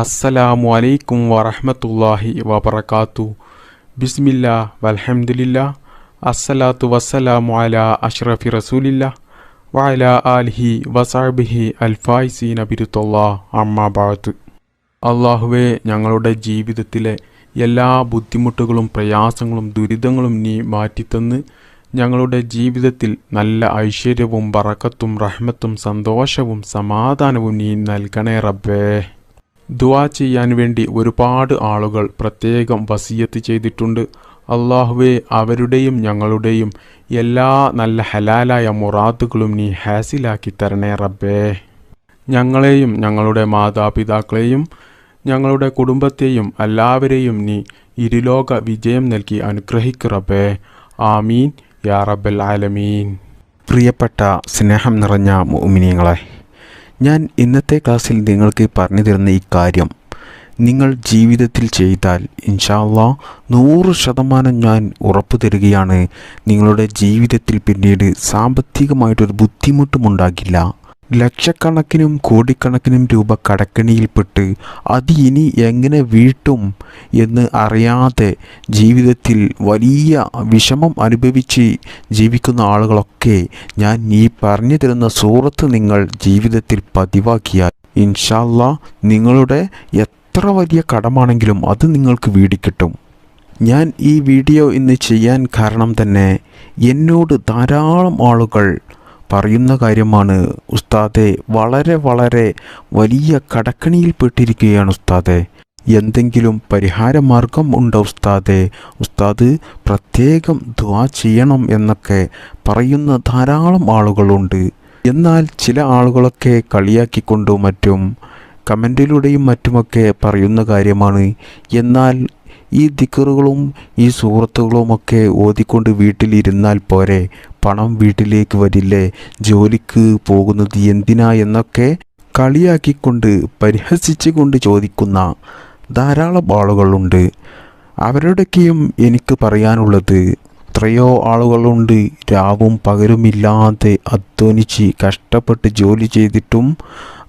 അസ്സലാമു അലൈക്കും വറഹ്മത്തുള്ളാഹി വബറകാത്തു. ബിസ്മില്ലാ വൽഹംദുലില്ലാ. അസ്സലാത്തു വസ്സലാമു അല അഷ്റഫി റസൂലില്ല. വഅല ആലിഹി വസഹബിഹി അൽഫായിസീന ബിരുത്തുല്ലാ അമ്മാ ബഅദ്. അള്ളാഹുവെ ഞങ്ങളുടെ ജീവിതത്തിലെ എല്ലാ ബുദ്ധിമുട്ടുകളും പ്രയാസങ്ങളും ദുരിതങ്ങളും നീ മാറ്റിത്തന്ന് ഞങ്ങളുടെ ജീവിതത്തിൽ നല്ല ഐശ്വര്യവും ബറക്കത്തും റഹ്മത്തും സന്തോഷവും സമാധാനവും നീ നൽകണേ റബ്ബേ. ദുആ ചെയ്യാൻ വേണ്ടി ഒരുപാട് ആളുകൾ പ്രത്യേകം വസീയത്ത് ചെയ്തിട്ടുണ്ട്. അള്ളാഹുവെ അവരുടെയും ഞങ്ങളുടെയും എല്ലാ നല്ല ഹലാലായ മുറാത്തുകളും നീ ഹാസിലാക്കി തരണേ റബ്ബേ. ഞങ്ങളെയും ഞങ്ങളുടെ മാതാപിതാക്കളെയും ഞങ്ങളുടെ കുടുംബത്തെയും എല്ലാവരെയും നീ ഇരുലോക വിജയം നൽകി അനുഗ്രഹിക്കു റബ്ബേ. ആമീൻ. യാ റബ്ബൽ ആലമീൻ. പ്രിയപ്പെട്ട സ്നേഹം നിറഞ്ഞ മോമിനിയങ്ങളെ ഞാൻ ഇന്നത്തെ ക്ലാസ്സിൽ നിങ്ങൾക്ക് പറഞ്ഞു തരുന്ന ഈ കാര്യം. നിങ്ങൾ ജീവിതത്തിൽ ചെയ്താൽ ഇൻഷാല്ലാ നൂറ് ശതമാനം ഞാൻ ഉറപ്പു തരികയാണ്. നിങ്ങളുടെ ജീവിതത്തിൽ പിന്നീട് സാമ്പത്തികമായിട്ടൊരു ബുദ്ധിമുട്ടുമുണ്ടാകില്ല. ലക്ഷക്കണക്കിനും കോടിക്കണക്കിനും രൂപ കടക്കണിയിൽപ്പെട്ട് അത് ഇനി എങ്ങനെ വീട്ടും എന്ന് അറിയാതെ ജീവിതത്തിൽ വലിയ വിഷമം അനുഭവിച്ച് ജീവിക്കുന്ന ആളുകളൊക്കെ ഞാൻ ഈ പറഞ്ഞു തരുന്ന സൂറത്ത് നിങ്ങൾ ജീവിതത്തിൽ പതിവാക്കിയാൽ ഇൻഷാല്ല നിങ്ങളുടെ എത്ര വലിയ കടമാണെങ്കിലും അത് നിങ്ങൾക്ക് വീടിക്കിട്ടും. ഞാൻ ഈ വീഡിയോ ഇന്ന് ചെയ്യാൻ കാരണം തന്നെ എന്നോട് ധാരാളം ആളുകൾ പറയുന്ന കാര്യമാണ് ഉസ്താദെ. വളരെ വളരെ വലിയ കടക്കണിയിൽപ്പെട്ടിരിക്കുകയാണ് ഉസ്താദെ. എന്തെങ്കിലും പരിഹാരമാർഗം ഉണ്ടോ ഉസ്താദെ? ഉസ്താദ് പ്രത്യേകം ദ്വാ ചെയ്യണം എന്നൊക്കെ പറയുന്ന ധാരാളം ആളുകളുണ്ട്. എന്നാൽ ചില ആളുകളൊക്കെ കളിയാക്കിക്കൊണ്ടും മറ്റും കമന്റിലൂടെയും മറ്റുമൊക്കെ പറയുന്ന കാര്യമാണ്. എന്നാൽ ഈ ദിക്കറുകളും ഈ സൂറത്തുകളുമൊക്കെ ഓതിക്കൊണ്ട് വീട്ടിലിരുന്നാൽ പോരെ. പണം വീട്ടിലേക്ക് വരില്ലേ? ജോലിക്ക് പോകുന്നത് എന്തിനാ എന്നൊക്കെ കളിയാക്കിക്കൊണ്ട് പരിഹസിച്ചുകൊണ്ട് ചോദിക്കുന്ന ധാരാളം ആളുകളുണ്ട്. അവരുടെയൊക്കെയും എനിക്ക് പറയാനുള്ളത് എത്രയോ ആളുകളുണ്ട്. രാവും പകലുമില്ലാതെ അധ്വാനിച്ച് കഷ്ടപ്പെട്ട് ജോലി ചെയ്തിട്ടും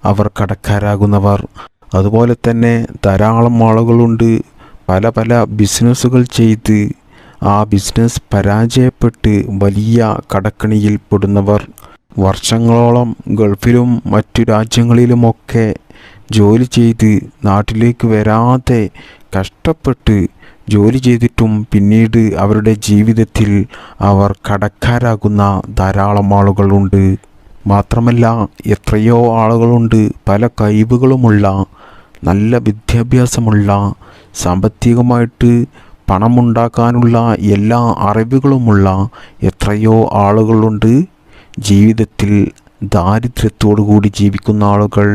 അവർ കടക്കാരാകുന്നവർ. അതുപോലെ തന്നെ ധാരാളം ആളുകളുണ്ട്. പല പല ബിസിനസ്സുകൾ ചെയ്ത് ആ ബിസിനസ് പരാജയപ്പെട്ട് വലിയ കടക്കണിയിൽ പെടുന്നവർ. വർഷങ്ങളോളം ഗൾഫിലും മറ്റു രാജ്യങ്ങളിലുമൊക്കെ ജോലി ചെയ്ത് നാട്ടിലേക്ക് വരാതെ കഷ്ടപ്പെട്ട് ജോലി ചെയ്തിട്ടും പിന്നീട് അവരുടെ ജീവിതത്തിൽ അവർ കടക്കാരാകുന്ന ധാരാളം ആളുകളുണ്ട്. മാത്രമല്ല എത്രയോ ആളുകളുണ്ട്. പല കഴിവുകളുമുള്ള നല്ല വിദ്യാഭ്യാസമുള്ള സാമ്പത്തികമായിട്ട് പണമുണ്ടാക്കാനുള്ള എല്ലാ അറിവുകളുമുള്ള എത്രയോ ആളുകളുണ്ട്. ജീവിതത്തിൽ ദാരിദ്ര്യത്തോടു കൂടി ജീവിക്കുന്ന ആളുകൾ.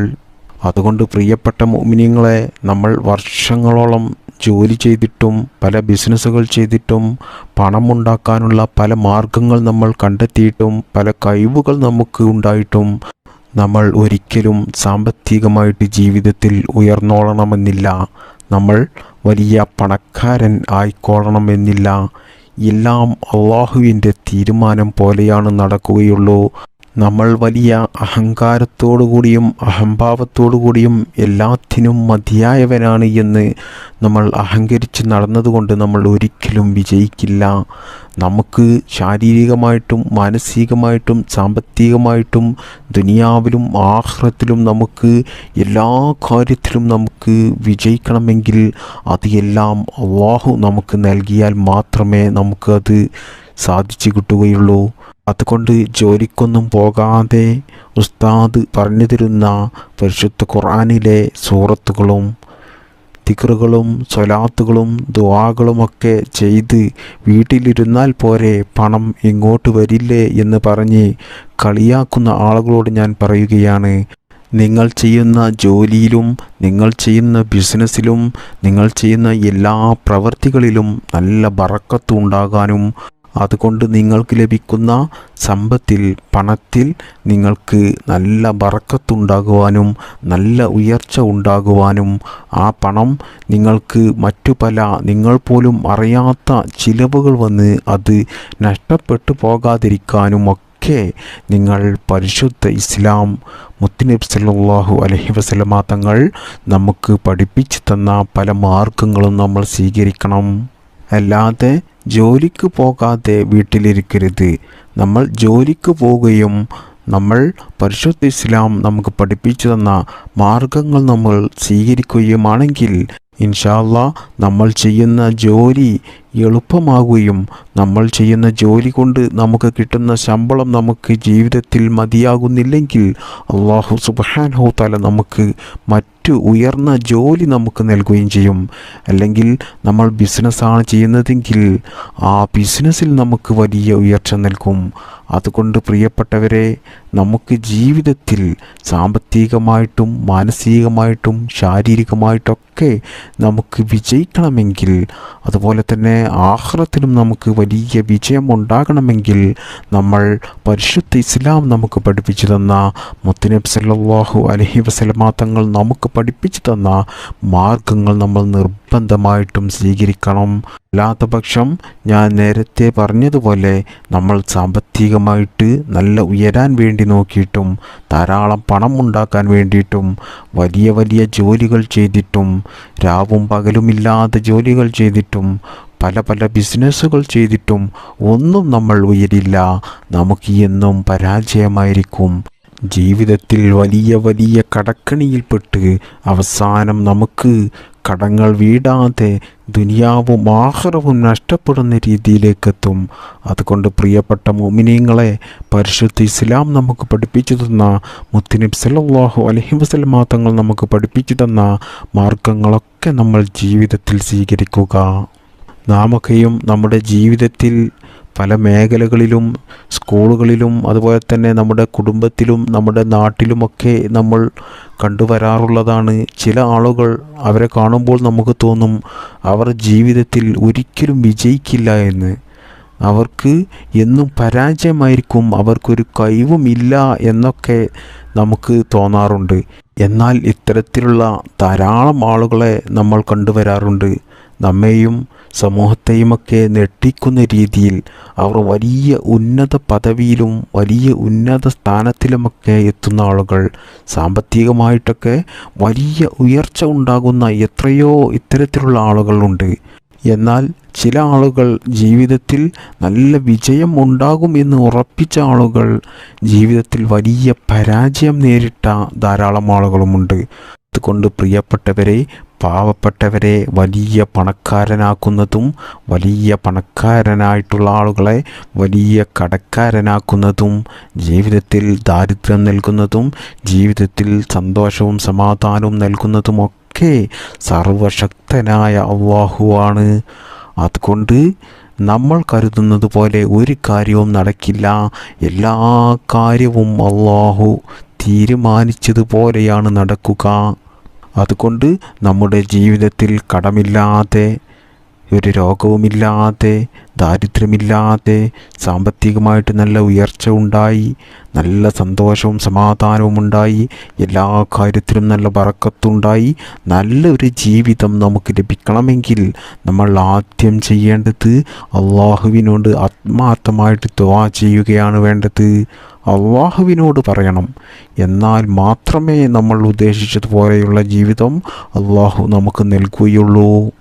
അതുകൊണ്ട് പ്രിയപ്പെട്ട മോമിനിയങ്ങളെ നമ്മൾ വർഷങ്ങളോളം ജോലി ചെയ്തിട്ടും പല ബിസിനസ്സുകൾ ചെയ്തിട്ടും പണമുണ്ടാക്കാനുള്ള പല മാർഗങ്ങൾ നമ്മൾ കണ്ടെത്തിയിട്ടും പല കഴിവുകൾ നമുക്ക് ഉണ്ടായിട്ടും നമ്മൾ ഒരിക്കലും സാമ്പത്തികമായിട്ട് ജീവിതത്തിൽ ഉയർന്നോളണമെന്നില്ല. നമ്മൾ വലിയ പണക്കാരൻ ആയിക്കോളണമെന്നില്ല എല്ലാം അള്ളാഹുവിന്റെ തീരുമാനം പോലെയാണ് നടക്കുകയുള്ളൂ. നമ്മൾ വലിയ അഹങ്കാരത്തോടു കൂടിയും അഹംഭാവത്തോടു കൂടിയും എല്ലാത്തിനും മതിയായവനാണ് എന്ന് നമ്മൾ അഹങ്കരിച്ച് നടന്നതുകൊണ്ട് നമ്മൾ ഒരിക്കലും വിജയിക്കില്ല. നമുക്ക് ശാരീരികമായിട്ടും മാനസികമായിട്ടും സാമ്പത്തികമായിട്ടും ദുനിയാവിലും ആഹ്റത്തിലും നമുക്ക് എല്ലാ കാര്യത്തിലും നമുക്ക് വിജയിക്കണമെങ്കിൽ അത് എല്ലാം അള്ളാഹു നമുക്ക് നൽകിയാൽ മാത്രമേ നമുക്കത് സാധിച്ചു കിട്ടുകയുള്ളൂ. അതുകൊണ്ട് ജോലിക്കൊന്നും പോകാതെ ഉസ്താദ് പറഞ്ഞു തരുന്ന പരിശുദ്ധ ഖുർആാനിലെ സൂറത്തുകളും തിക്കറുകളും സ്വലാത്തുകളും ദുവാകളുമൊക്കെ ചെയ്ത് വീട്ടിലിരുന്നാൽ പോരെ പണം ഇങ്ങോട്ട് വരില്ലേ എന്ന് പറഞ്ഞ് കളിയാക്കുന്ന ആളുകളോട് ഞാൻ പറയുകയാണ്. നിങ്ങൾ ചെയ്യുന്ന ജോലിയിലും നിങ്ങൾ ചെയ്യുന്ന ബിസിനസ്സിലും നിങ്ങൾ ചെയ്യുന്ന എല്ലാ പ്രവൃത്തികളിലും നല്ല ബറക്കത്ത് ഉണ്ടാകാനും അതുകൊണ്ട് നിങ്ങൾക്ക് ലഭിക്കുന്ന സമ്പത്തിൽ പണത്തിൽ നിങ്ങൾക്ക് നല്ല ബറക്കത്തുണ്ടാകുവാനും നല്ല ഉയർച്ച ഉണ്ടാകുവാനും ആ പണം നിങ്ങൾക്ക് മറ്റു പല നിങ്ങൾ പോലും അറിയാത്ത ചിലവുകൾ വന്ന് അത് നഷ്ടപ്പെട്ടു പോകാതിരിക്കാനും ഒക്കെ നിങ്ങൾ പരിശുദ്ധ ഇസ്ലാം മുത്തുനബി സല്ലാഹു അലഹി വസല്ലമ തങ്ങൾ നമുക്ക് പഠിപ്പിച്ചു തന്ന പല മാർഗങ്ങളും നമ്മൾ സ്വീകരിക്കണം. അല്ലാതെ ജോലിക്ക് പോകാതെ വീട്ടിലിരിക്കരുത്. നമ്മൾ ജോലിക്ക് പോവുകയും നമ്മൾ പരിശുദ്ധ ഇസ്ലാം നമുക്ക് പഠിപ്പിച്ചു തന്ന മാർഗങ്ങൾ നമ്മൾ സ്വീകരിക്കുകയുമാണെങ്കിൽ ഇൻഷാല്ല നമ്മൾ ചെയ്യുന്ന ജോലി എളുപ്പമാകുകയും നമ്മൾ ചെയ്യുന്ന ജോലി കൊണ്ട് നമുക്ക് കിട്ടുന്ന ശമ്പളം നമുക്ക് ജീവിതത്തിൽ മതിയാകുന്നില്ലെങ്കിൽ അള്ളാഹു സുബാൻഹു തല നമുക്ക് മറ്റു ഉയർന്ന ജോലി നമുക്ക് നൽകുകയും ചെയ്യും. അല്ലെങ്കിൽ നമ്മൾ ബിസിനസ്സാണ് ചെയ്യുന്നതെങ്കിൽ ആ ബിസിനസ്സിൽ നമുക്ക് വലിയ ഉയർച്ച നൽകും. അതുകൊണ്ട് പ്രിയപ്പെട്ടവരെ നമുക്ക് ജീവിതത്തിൽ സാമ്പത്തികമായിട്ടും മാനസികമായിട്ടും ശാരീരികമായിട്ടൊക്കെ നമുക്ക് വിജയിക്കണമെങ്കിൽ അതുപോലെ തന്നെ ആഹ്റത്തിലും നമുക്ക് വലിയ വിജയം ഉണ്ടാകണമെങ്കിൽ നമ്മൾ പരിശുദ്ധ ഇസ്ലാം നമുക്ക് പഠിപ്പിച്ചു തന്ന മുത്തനബ് സല്ലാഹു അലഹി വസല്ലമ തങ്ങൾ നമുക്ക് പഠിപ്പിച്ചു തന്ന മാർഗങ്ങൾ നമ്മൾ നിർബന്ധമായിട്ടും സ്വീകരിക്കണം. അല്ലാത്ത പക്ഷം ഞാൻ നേരത്തെ പറഞ്ഞതുപോലെ നമ്മൾ സാമ്പത്തികമായിട്ട് നല്ല ഉയരാൻ വേണ്ടി നോക്കിയിട്ടും ധാരാളം പണം ഉണ്ടാക്കാൻ വേണ്ടിയിട്ടും വലിയ വലിയ ജോലികൾ ചെയ്തിട്ടും രാവും പകലുമില്ലാതെ ജോലികൾ ചെയ്തിട്ടും പല പല ബിസിനസ്സുകൾ ചെയ്തിട്ടും ഒന്നും നമ്മൾ ഉയരില്ല. നമുക്ക് എന്നും പരാജയമായിരിക്കും. ജീവിതത്തിൽ വലിയ വലിയ കടക്കണിയിൽപ്പെട്ട് അവസാനം നമുക്ക് കടങ്ങൾ വീടാതെ ദുനിയാവും ആഹ്റവും നഷ്ടപ്പെടുന്ന രീതിയിലേക്കെത്തും. അതുകൊണ്ട് പ്രിയപ്പെട്ട മോമിനിയങ്ങളെ പരിശുദ്ധ ഇസ്ലാം നമുക്ക് പഠിപ്പിച്ചു തന്ന മുത്തിനിബ് സല്ലല്ലാഹു അലഹി വസ്ലമാ തങ്ങൾ നമുക്ക് പഠിപ്പിച്ചു തന്ന മാർഗങ്ങളൊക്കെ നമ്മൾ ജീവിതത്തിൽ സ്വീകരിക്കുക. നാമൊക്കെയും നമ്മുടെ ജീവിതത്തിൽ പല മേഖലകളിലും സ്കൂളുകളിലും അതുപോലെ തന്നെ നമ്മുടെ കുടുംബത്തിലും നമ്മുടെ നാട്ടിലുമൊക്കെ നമ്മൾ കണ്ടുവരാറുള്ളതാണ്. ചില ആളുകൾ അവരെ കാണുമ്പോൾ നമുക്ക് തോന്നും അവർ ജീവിതത്തിൽ ഒരിക്കലും വിജയിക്കില്ല എന്ന്. അവർക്ക് എന്നും പരാജയമായിരിക്കും അവർക്കൊരു കഴിവുമില്ല എന്നൊക്കെ നമുക്ക് തോന്നാറുണ്ട്. എന്നാൽ ഇത്തരത്തിലുള്ള ധാരാളം ആളുകളെ നമ്മൾ കണ്ടുവരാറുണ്ട്. നമ്മെയും സമൂഹത്തെയുമൊക്കെ ഞെട്ടിക്കുന്ന രീതിയിൽ അവർ വലിയ ഉന്നത പദവിയിലും വലിയ ഉന്നത സ്ഥാനത്തിലുമൊക്കെ എത്തുന്ന ആളുകൾ സാമ്പത്തികമായിട്ടൊക്കെ വലിയ ഉയർച്ച ഉണ്ടാകുന്ന എത്രയോ ഇത്തരത്തിലുള്ള ആളുകളുണ്ട്. എന്നാൽ ചില ആളുകൾ ജീവിതത്തിൽ നല്ല വിജയം ഉണ്ടാകും എന്ന് ഉറപ്പിച്ച ആളുകൾ ജീവിതത്തിൽ വലിയ പരാജയം നേരിട്ട ധാരാളം ആളുകളുമുണ്ട്. അതുകൊണ്ട് പ്രിയപ്പെട്ടവരെ പാവപ്പെട്ടവരെ വലിയ പണക്കാരനാക്കുന്നതും വലിയ പണക്കാരനായിട്ടുള്ള ആളുകളെ വലിയ കടക്കാരനാക്കുന്നതും ജീവിതത്തിൽ ദാരിദ്ര്യം നൽകുന്നതും ജീവിതത്തിൽ സന്തോഷവും സമാധാനവും നൽകുന്നതുമൊക്കെ സർവശക്തനായ അള്ളാഹുവാണ് അതുകൊണ്ട് നമ്മൾ കരുതുന്നത് പോലെ ഒരു കാര്യവും നടക്കില്ല. എല്ലാ കാര്യവും അള്ളാഹു തീരുമാനിച്ചതുപോലെയാണ് നടക്കുക. അതുകൊണ്ട് നമ്മുടെ ജീവിതത്തിൽ കടമില്ലാതെ ഒരു രോഗവുമില്ലാതെ ദാരിദ്ര്യമില്ലാതെ സാമ്പത്തികമായിട്ട് നല്ല ഉയർച്ച ഉണ്ടായി നല്ല സന്തോഷവും സമാധാനവും ഉണ്ടായി എല്ലാ കാര്യത്തിലും നല്ല വറക്കത്തുണ്ടായി നല്ലൊരു ജീവിതം നമുക്ക് ലഭിക്കണമെങ്കിൽ നമ്മൾ ആദ്യം ചെയ്യേണ്ടത് അള്ളാഹുവിനോട് ആത്മാർത്ഥമായിട്ട് ദുവാ ചെയ്യുകയാണ് വേണ്ടത്. അള്ളാഹുവിനോട് പറയണം. എന്നാൽ മാത്രമേ നമ്മൾ ഉദ്ദേശിച്ചതുപോലെയുള്ള ജീവിതം അള്ളാഹു നമുക്ക് നൽകുകയുള്ളൂ.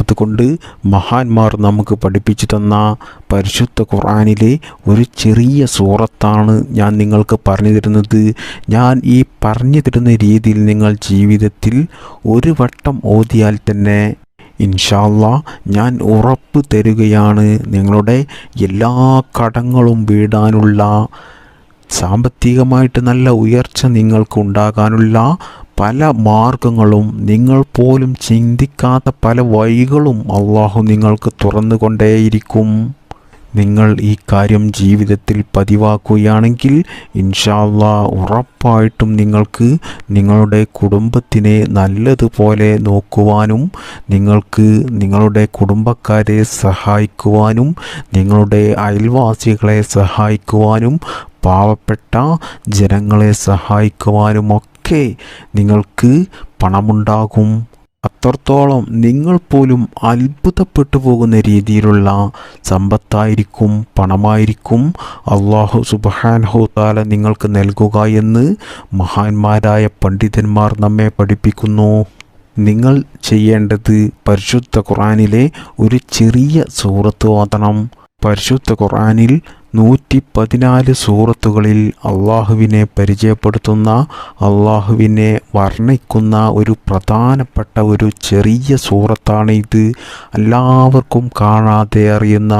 അതുകൊണ്ട് മഹാന്മാർ നമുക്ക് പഠിപ്പിച്ചു തന്ന പരിശുദ്ധ ഖുർആാനിലെ ഒരു ചെറിയ സൂറത്താണ് ഞാൻ നിങ്ങൾക്ക് പറഞ്ഞു തരുന്നത്. ഞാൻ ഈ പറഞ്ഞു തരുന്ന രീതിയിൽ നിങ്ങൾ ജീവിതത്തിൽ ഒരു വട്ടം ഓതിയാൽ തന്നെ ഇൻഷാല്ല ഞാൻ ഉറപ്പ് തരുകയാണ്. നിങ്ങളുടെ എല്ലാ കടങ്ങളും വീടാനുള്ള സാമ്പത്തികമായിട്ട് നല്ല ഉയർച്ച നിങ്ങൾക്ക് ഉണ്ടാകാനുള്ള പല മാർഗങ്ങളും നിങ്ങൾ പോലും ചിന്തിക്കാത്ത പല വഴികളും അള്ളാഹു നിങ്ങൾക്ക് തുറന്നുകൊണ്ടേയിരിക്കും. നിങ്ങൾ ഈ കാര്യം ജീവിതത്തിൽ പതിവാക്കുകയാണെങ്കിൽ ഇൻഷാല്ല ഉറപ്പായിട്ടും നിങ്ങൾക്ക് നിങ്ങളുടെ കുടുംബത്തിനെ നല്ലതുപോലെ നോക്കുവാനും നിങ്ങൾക്ക് നിങ്ങളുടെ കുടുംബക്കാരെ സഹായിക്കുവാനും നിങ്ങളുടെ അയൽവാസികളെ സഹായിക്കുവാനും പാവപ്പെട്ട ജനങ്ങളെ സഹായിക്കുവാനുമൊക്കെ നിങ്ങൾക്ക് പണമുണ്ടാകും. അത്രത്തോളം നിങ്ങൾ പോലും അത്ഭുതപ്പെട്ടു പോകുന്ന രീതിയിലുള്ള സമ്പത്തായിരിക്കും പണമായിരിക്കും. അള്ളാഹു സുബാൻഹു താല നിങ്ങൾക്ക് നൽകുക എന്ന് മഹാന്മാരായ പണ്ഡിതന്മാർ നമ്മെ പഠിപ്പിക്കുന്നു. നിങ്ങൾ ചെയ്യേണ്ടത് പരിശുദ്ധ ഖുറാനിലെ ഒരു ചെറിയ സൂറത്ത് ഓതണം. പരിശുദ്ധ ഖുറാനിൽ നൂറ്റി പതിനാല് സൂറത്തുകളിൽ അള്ളാഹുവിനെ പരിചയപ്പെടുത്തുന്ന അള്ളാഹുവിനെ വർണിക്കുന്ന ഒരു പ്രധാനപ്പെട്ട ഒരു ചെറിയ സൂറത്താണ് ഇത് എല്ലാവർക്കും കാണാതെ അറിയുന്ന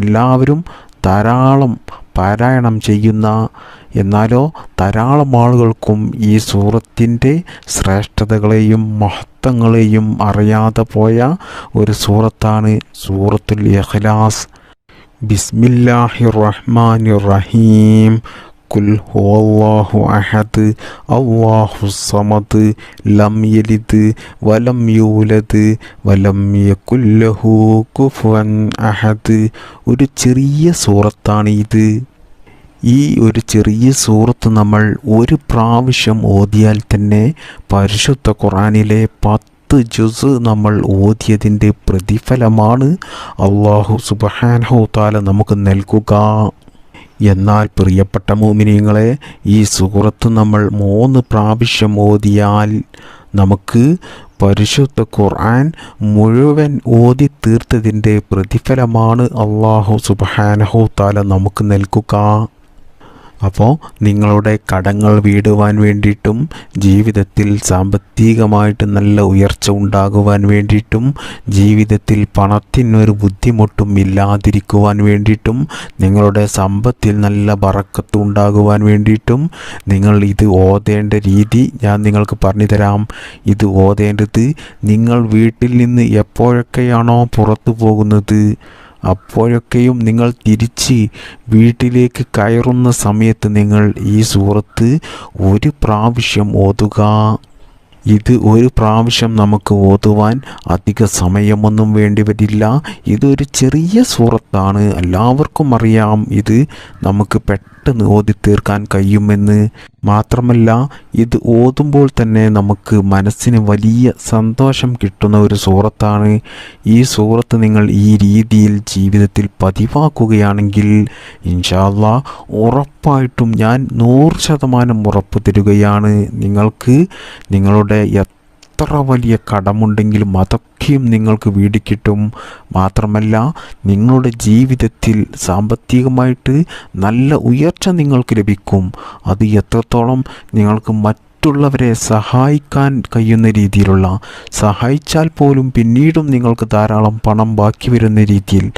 എല്ലാവരും ധാരാളം പാരായണം ചെയ്യുന്ന എന്നാലോ ധാരാളം ആളുകൾക്കും ഈ സൂറത്തിന്റെ ശ്രേഷ്ഠതകളെയും മഹത്വങ്ങളെയും അറിയാതെ പോയ ഒരു സൂറത്താണ് സൂറത്തുൽ ഇഖ്ലാസ്. ബിസ്മില്ലാഹിർ റഹ്മാനിർ റഹീം കുൽ ഹുവല്ലാഹു അഹദ്. അള്ളാഹു സമദ്. ലം യലിദ് വലം യൂലദ്. വലം യകുല്ലഹു കുഫുവൻ അഹദ്. ഒരു ചെറിയ സൂറത്താണ് ഇത് ഈ ഒരു ചെറിയ സൂറത്ത് നമ്മൾ ഒരു പ്രാവശ്യം ഓതിയാൽ തന്നെ പരിശുദ്ധ ഖുറാനിലെ പത്ത് ജുസ് നമ്മൾ ഓതിയതിന്റെ പ്രതിഫലമാണ് അള്ളാഹു സുബഹാനഹു താല നമുക്ക് നൽകുക. എന്നാൽ പ്രിയപ്പെട്ട മോമിനിയങ്ങളെ ഈ സുഹൃത്ത് നമ്മൾ മൂന്ന് പ്രാവശ്യം ഓതിയാൽ നമുക്ക് പരിശുദ്ധ ഖുർആൻ മുഴുവൻ ഓതി തീർത്തതിന്റെ പ്രതിഫലമാണ് അള്ളാഹു സുബഹാനഹു താല നമുക്ക് നൽകുക. അപ്പോൾ നിങ്ങളുടെ കടങ്ങൾ വീടുവാൻ വേണ്ടിയിട്ടും ജീവിതത്തിൽ സാമ്പത്തികമായിട്ട് നല്ല ഉയർച്ച ഉണ്ടാകുവാൻ വേണ്ടിയിട്ടും ജീവിതത്തിൽ പണത്തിനൊരു ബുദ്ധിമുട്ടും ഇല്ലാതിരിക്കുവാൻ വേണ്ടിയിട്ടും നിങ്ങളുടെ സമ്പത്തിൽ നല്ല ബറക്കത്ത് ഉണ്ടാകുവാൻ വേണ്ടിയിട്ടും നിങ്ങൾ ഇത് ഓതേണ്ട രീതി ഞാൻ നിങ്ങൾക്ക് പറഞ്ഞു തരാം ഇത് ഓതേണ്ടത് നിങ്ങൾ വീട്ടിൽ നിന്ന് എപ്പോഴൊക്കെയാണോ പുറത്തു പോകുന്നത്? അപ്പോഴൊക്കെയും നിങ്ങൾ തിരിച്ച് വീട്ടിലേക്ക് കയറുന്ന സമയത്ത് നിങ്ങൾ ഈ സൂറത്ത് ഒരു പ്രാവശ്യം ഓതുക. ഇത് ഒരു പ്രാവശ്യം നമുക്ക് ഓതുവാൻ അധിക സമയമൊന്നും വേണ്ടി വരില്ല. ഇതൊരു ചെറിയ സൂറത്താണ് എല്ലാവർക്കും അറിയാം ഇത് നമുക്ക് പെട്ടെന്ന് ഓതി തീർക്കാൻ കഴിയുമെന്ന്. മാത്രമല്ല ഇത് ഓതുമ്പോൾ തന്നെ നമുക്ക് മനസ്സിന് വലിയ സന്തോഷം കിട്ടുന്ന ഒരു സൂറത്താണ്. ഈ സൂറത്ത് നിങ്ങൾ ഈ രീതിയിൽ ജീവിതത്തിൽ പതിവാക്കുകയാണെങ്കിൽ ഇൻഷാല്ല ഉറപ്പായിട്ടും ഞാൻ നൂറ് ശതമാനം ഉറപ്പ് തരികയാണ്. നിങ്ങൾക്ക് നിങ്ങളുടെ എത്ര വലിയ കടമുണ്ടെങ്കിലും അതൊക്കെയും നിങ്ങൾക്ക് വീടിക്കിട്ടും മാത്രമല്ല നിങ്ങളുടെ ജീവിതത്തിൽ സാമ്പത്തികമായിട്ട് നല്ല ഉയർച്ച നിങ്ങൾക്ക് ലഭിക്കും. അത് എത്രത്തോളം നിങ്ങൾക്ക് മറ്റുള്ളവരെ സഹായിക്കാൻ കഴിയുന്ന രീതിയിലുള്ള സഹായിച്ചാൽ പോലും പിന്നീടും നിങ്ങൾക്ക് ധാരാളം പണം ബാക്കി വരുന്ന രീതിയിൽ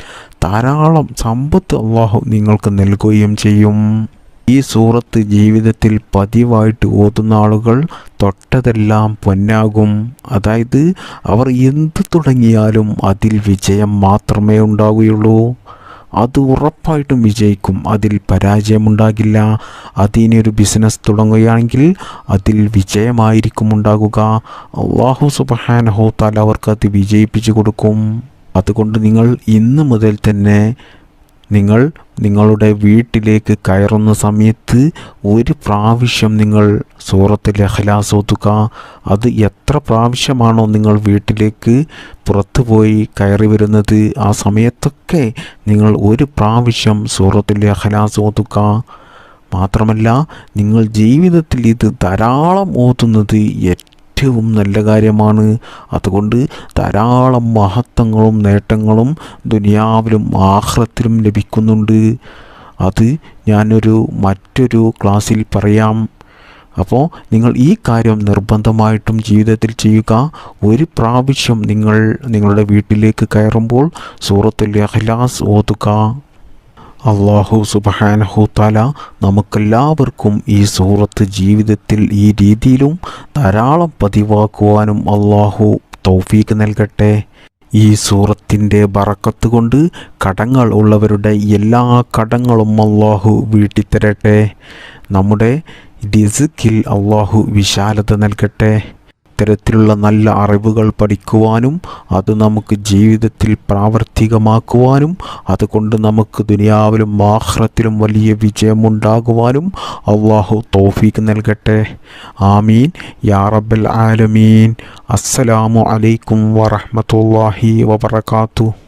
ധാരാളം സമ്പത്ത് അള്ളാഹു നിങ്ങൾക്ക് നൽകുകയും ചെയ്യും. ഈ സൂറത്ത് ജീവിതത്തിൽ പതിവായിട്ട് ഓതുന്ന ആളുകൾ തൊട്ടതെല്ലാം പൊന്നാകും. അതായത് അവർ എന്ത് തുടങ്ങിയാലും അതിൽ വിജയം മാത്രമേ ഉണ്ടാവുകയുള്ളൂ. അത് ഉറപ്പായിട്ടും വിജയിക്കും. അതിൽ പരാജയമുണ്ടാകില്ല. അതിനൊരു ബിസിനസ് തുടങ്ങുകയാണെങ്കിൽ അതിൽ വിജയമായിരിക്കും ഉണ്ടാകുക. അള്ളാഹു സുബഹാൻ താല അവർക്ക് അത് വിജയിപ്പിച്ചു കൊടുക്കും. അതുകൊണ്ട് നിങ്ങൾ ഇന്ന് മുതൽ തന്നെ നിങ്ങൾ നിങ്ങളുടെ വീട്ടിലേക്ക് കയറുന്ന സമയത്ത് ഒരു പ്രാവശ്യം നിങ്ങൾ സൂറത്തിൽ അഹ്ലാസ് അത് എത്ര പ്രാവശ്യമാണോ നിങ്ങൾ വീട്ടിലേക്ക് പുറത്തു പോയി കയറി വരുന്നത്. ആ സമയത്തൊക്കെ നിങ്ങൾ ഒരു പ്രാവശ്യം സൂറത്തിൽ അഹ്ലാസ് മാത്രമല്ല നിങ്ങൾ ജീവിതത്തിൽ ഇത് ധാരാളം ഓതുന്നത് ഏറ്റവും നല്ല കാര്യമാണ്. അതുകൊണ്ട് ധാരാളം മഹത്വങ്ങളും നേട്ടങ്ങളും ദുനിയാവിലും ആഹ്ലത്തിലും ലഭിക്കുന്നുണ്ട്. അത് ഞാനൊരു മറ്റൊരു ക്ലാസ്സിൽ പറയാം. അപ്പോൾ നിങ്ങൾ ഈ കാര്യം നിർബന്ധമായിട്ടും ജീവിതത്തിൽ ചെയ്യുക. ഒരു പ്രാവശ്യം നിങ്ങൾ നിങ്ങളുടെ വീട്ടിലേക്ക് കയറുമ്പോൾ സൂറത്തുൽ അഖ്ലാസ് ഓതുക. അള്ളാഹു സുബഹാനഹു താല നമുക്കെല്ലാവർക്കും ഈ സൂറത്ത് ജീവിതത്തിൽ ഈ രീതിയിലും ധാരാളം പതിവാക്കുവാനും അള്ളാഹു തൗഫീക്ക് നൽകട്ടെ. ഈ സൂറത്തിന്റെ ബറക്കത്ത് കൊണ്ട് കടങ്ങൾ ഉള്ളവരുടെ എല്ലാ കടങ്ങളും അള്ളാഹു വീട്ടിത്തരട്ടെ. നമ്മുടെ ഡിസുക്കിൽ അള്ളാഹു വിശാലത നൽകട്ടെ. ഇത്തരത്തിലുള്ള നല്ല അറിവുകൾ പഠിക്കുവാനും അത് നമുക്ക് ജീവിതത്തിൽ പ്രാവർത്തികമാക്കുവാനും അതുകൊണ്ട് നമുക്ക് ദുനിയാവിലും ആഹ്റത്തിലും വലിയ വിജയമുണ്ടാകുവാനും അള്ളാഹു തോഫീക്ക് നൽകട്ടെ. ആമീൻ. യാറബൽ ആലമീൻ. അസ്സലാമു അലൈക്കും വറഹ്മത്തുള്ളാഹി വബറകാതുഹു.